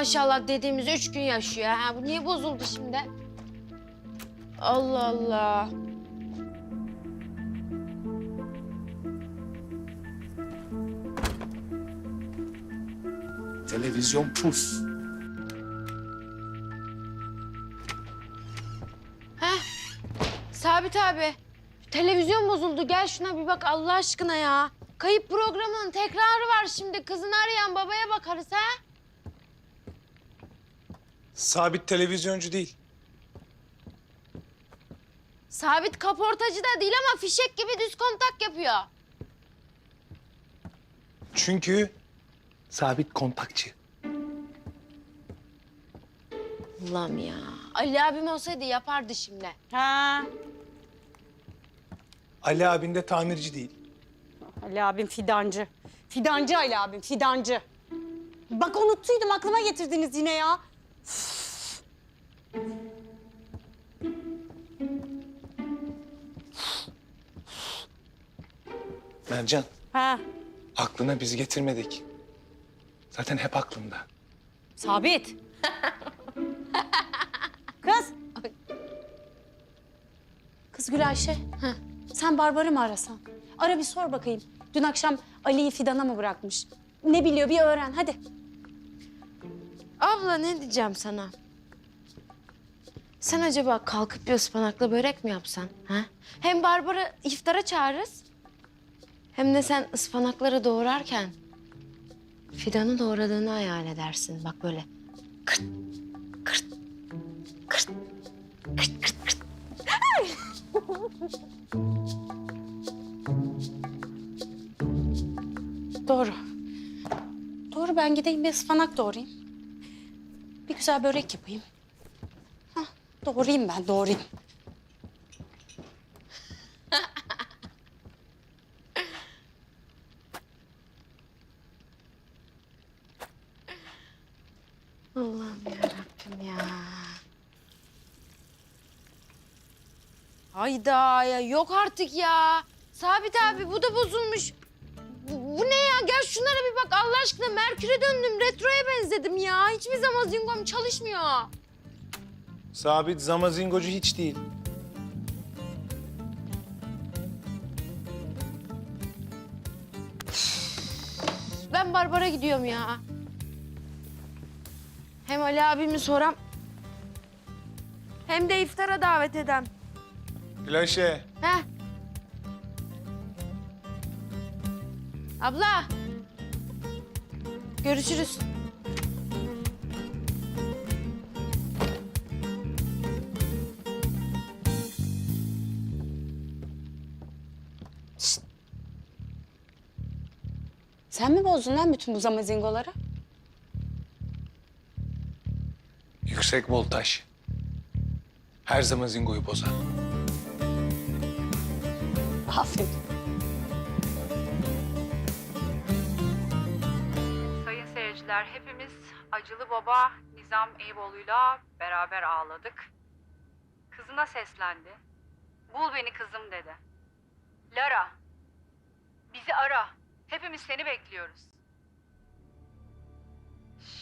Maşallah dediğimiz üç gün yaşıyor ha. Bu niye bozuldu şimdi? Allah Allah. Televizyon puf. Sabit abi. Televizyon bozuldu. Gel şuna bir bak Allah aşkına ya. Kayıp programının tekrarı var şimdi. Kızını arayan babaya bakarız ha. Sabit televizyoncu değil. Sabit kaportacı da değil ama fişek gibi düz kontak yapıyor. Çünkü sabit kontakçı. Allah'ım ya. Ali abim olsaydı yapardı şimdi. Ha. Ali abin de tamirci değil. Ali abim fidancı. Fidancı Ali abim, fidancı. Bak unuttuydum, aklıma getirdiniz yine ya. Mercan, Ha. aklına biz getirmedik. Zaten hep aklımda. Sabit. Kız. Kız Gül Ayşe. Sen Barbar'ı mı arasan? Ara bir sor bakayım. Dün akşam Ali'yi Fidan'a mı bırakmış? Ne biliyor bir öğren hadi. Abla ne diyeceğim sana? Sen acaba kalkıp bir ıspanakla börek mi yapsan? Ha? Hem Barbara iftara çağırırız. Hem de sen ıspanakları doğrarken Fidan'ı doğradığını hayal edersin. Bak böyle kırt kırt kırt kırt kırt kırt. Doğru. Doğru ben gideyim bir ıspanak doğrayayım. Güzel börek yapayım. Hah, doğrayayım ben doğrayayım. Allah'ım yarabbim ya. Hayda ya yok artık ya. Sabit abi bu da bozulmuş. Ya? Şunlara bir bak Allah aşkına. Merkür'e döndüm. Retroya benzedim ya. Hiçbir zaman zingom çalışmıyor. Sabit zamazingocu hiç değil. Ben Barbara gidiyorum ya. Hem Ali abimi soram. Hem de iftara davet edem. Gülayşe, Heh. Abla. Görüşürüz. Sen mi bozdun lan bütün bu zamazingoları? yüksek voltaj. Her zamazingoyu bozar. Aferin. Seyirciler, hepimiz acılı baba Nizam Eyüboğlu'yla beraber ağladık. Kızına seslendi. Bul beni kızım dedi. Lara, bizi ara. Hepimiz seni bekliyoruz.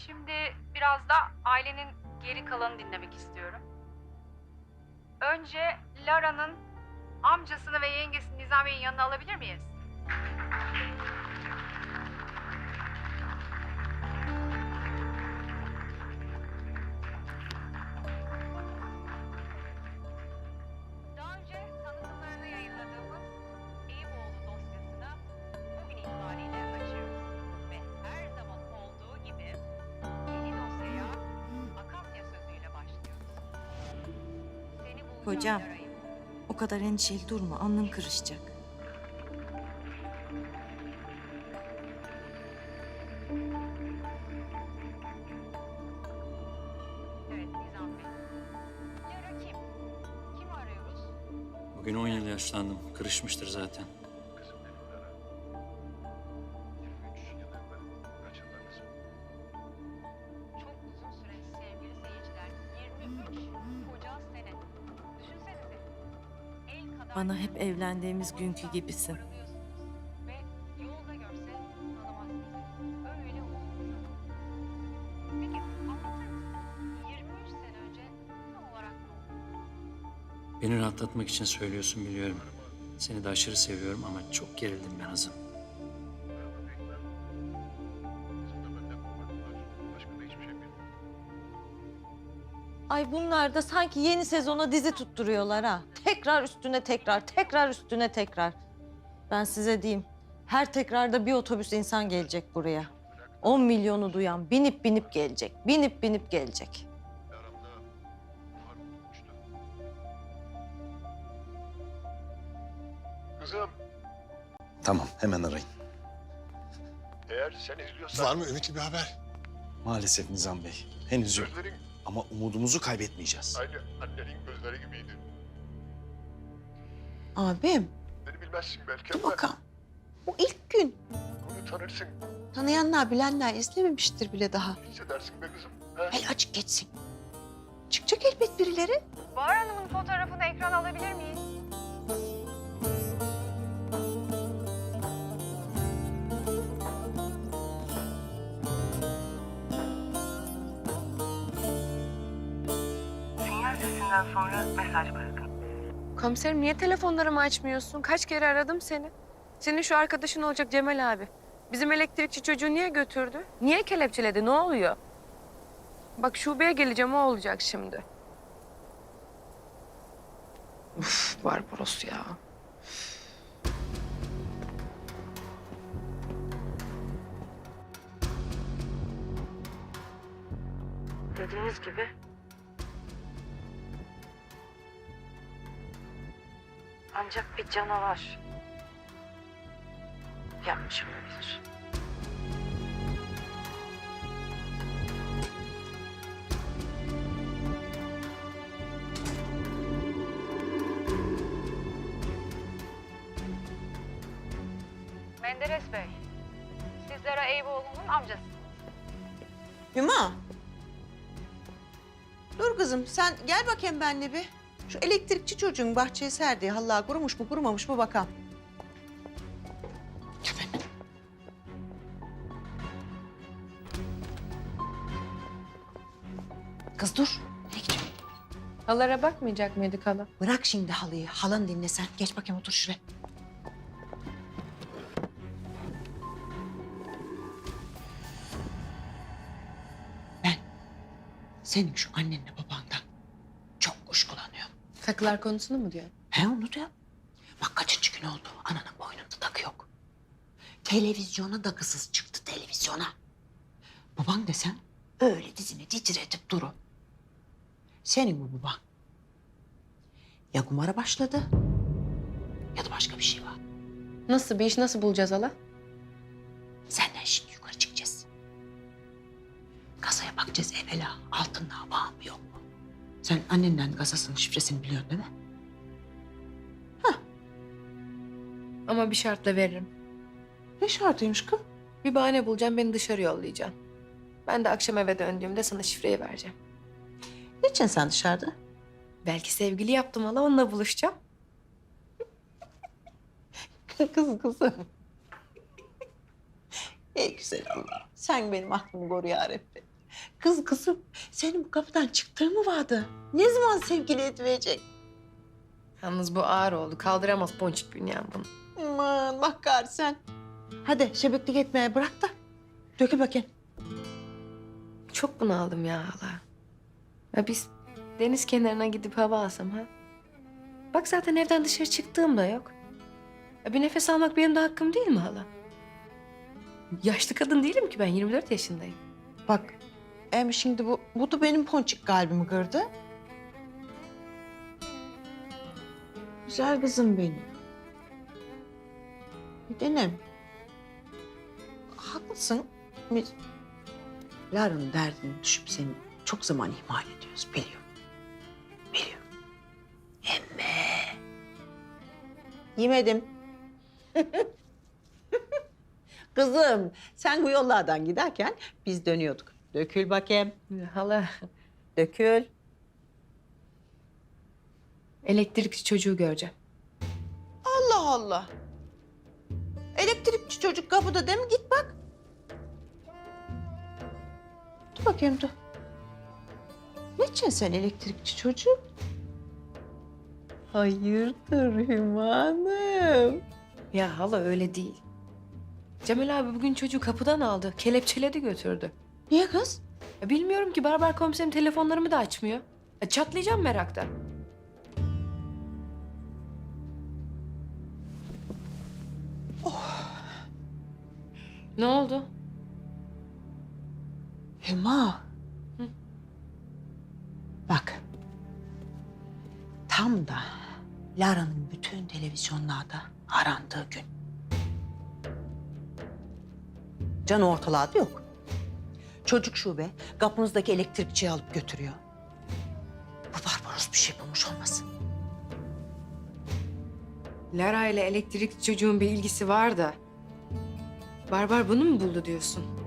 Şimdi biraz da ailenin geri kalanını dinlemek istiyorum. Önce Lara'nın amcasını ve yengesini Nizam Bey'in yanına alabilir miyiz? Yarayım. O kadar endişeli durma, alnın kırışacak. Evet Nizam Bey. Lara kim? Kim arıyoruz? Bugün 10 yıl yaşlandım. Kırışmıştır zaten. Bana hep evlendiğimiz günkü gibisin. Beni rahatlatmak için söylüyorsun biliyorum. Seni de aşırı seviyorum ama çok gerildim ben Hazım. Ay bunlar da sanki yeni sezona dizi tutturuyorlar ha. Tekrar üstüne tekrar, tekrar üstüne tekrar. Ben size diyeyim. Her tekrarda bir otobüs insan gelecek buraya. 10 milyonu duyan binip binip gelecek. Binip binip gelecek. Kızım Tamam, hemen arayın. eğer sen izliyorsan... Var mı ümitli bir haber? Maalesef Nizam Bey, henüz yok. Gözlerin Ama umudumuzu kaybetmeyeceğiz. aynı annenin gözleri gibiydi. Abim Beni bilmezsin belki dur ama bakalım. O ilk gün onu tanırsın. tanıyanlar bilenler izlememiştir bile daha. Hissedersin be kızım. He? Hele açık geçsin. Çıkacak elbet birileri. Bahar Hanım'ın fotoğrafını ekrana alabilir miyiz? Sinyal sesinden sonra mesaj bırakın. Komiserim niye telefonlarımı açmıyorsun? Kaç kere aradım seni. Senin şu arkadaşın olacak Cemal abi. Bizim elektrikçi çocuğu niye götürdü? Niye kelepçeledi? Ne oluyor? Bak şubeye geleceğim o olacak şimdi. Uf Barbaros ya. Dediğiniz gibi Ancak bir canavar yapmış olabilir. Menderes Bey, sizlere Eyüboğlu'nun amcası. Hüma. Dur kızım sen gel bakayım benimle bir. Şu elektrikçi çocuğun bahçeye serdiği halla kurumuş mu kurumamış mı bakalım. Kız dur. Nereye gidiyorsun? Halara bakmayacak mıydık hala? Bırak şimdi halıyı. Halanı dinle sen. Geç bakayım otur şuraya. Ben senin şu annenle kuşkulanıyorum. Takılar konusunu mu diyor? He onu da. Bak kaçıncı gün oldu. Ananın boynunda takı yok. Televizyona da kızız çıktı televizyona. Baban desen öyle dizini titretip duru. Senin bu baban. Ya kumara başladı ya da başka bir şey var. Nasıl bir iş nasıl bulacağız hala? Sen annenden kasasının şifresini biliyorsun değil mi? Ama bir şartla veririm. Ne şartıymış kız? Bir bahane bulacağım beni dışarı yollayacaksın. Ben de akşam eve döndüğümde sana şifreyi vereceğim. Niçin sen dışarıda? Belki sevgili yaptım hala onunla buluşacağım. Kız kızım. Ey güzel Allah. Sen benim aklımı koru ya Rabbi. Kız kızım senin bu kapıdan çıktığın mı vardı? Ne zaman sevgili edilecek? Yalnız bu ağır oldu. Kaldıramaz ponçik bünyen bunu. Aman bak gari sen. Hadi şebeklik etmeye bırak da. Dökül bakayım. Çok bunaldım ya hala. Ya biz deniz kenarına gidip hava alsam ha? Bak zaten evden dışarı çıktığım da yok. Ya bir nefes almak benim de hakkım değil mi hala? Yaşlı kadın değilim ki ben 24 yaşındayım. Bak em şimdi bu, bu da benim ponçik kalbimi kırdı. Güzel kızım benim. Bir tanem. Haklısın. Biz Lara'nın derdini düşüp seni çok zaman ihmal ediyoruz. Biliyorum. Biliyorum. Emme. Yemedim. Kızım sen bu yollardan giderken biz dönüyorduk. Dökül bakayım. Hala Dökül. elektrikçi çocuğu göreceğim. Allah Allah. Elektrikçi çocuk kapıda değil mi? Git bak. Dur bakayım dur. Niçin sen elektrikçi çocuğu? Hayırdır Hümanım? Ya hala öyle değil. Cemal abi bugün çocuğu kapıdan aldı. Kelepçeledi götürdü. Niye kız? Ya bilmiyorum ki Barbar komiserim telefonlarımı da açmıyor. Ya çatlayacağım meraktan. Ne oldu? Hüma. Hı? Bak. Tam da Lara'nın bütün televizyonlarda arandığı gün. Can ortalarda yok. Çocuk şube kapınızdaki elektrikçiyi alıp götürüyor. Bu Barbaros bir şey bulmuş olmasın? Lara ile elektrik çocuğun bir ilgisi var da. Barbar bunu mu buldu diyorsun?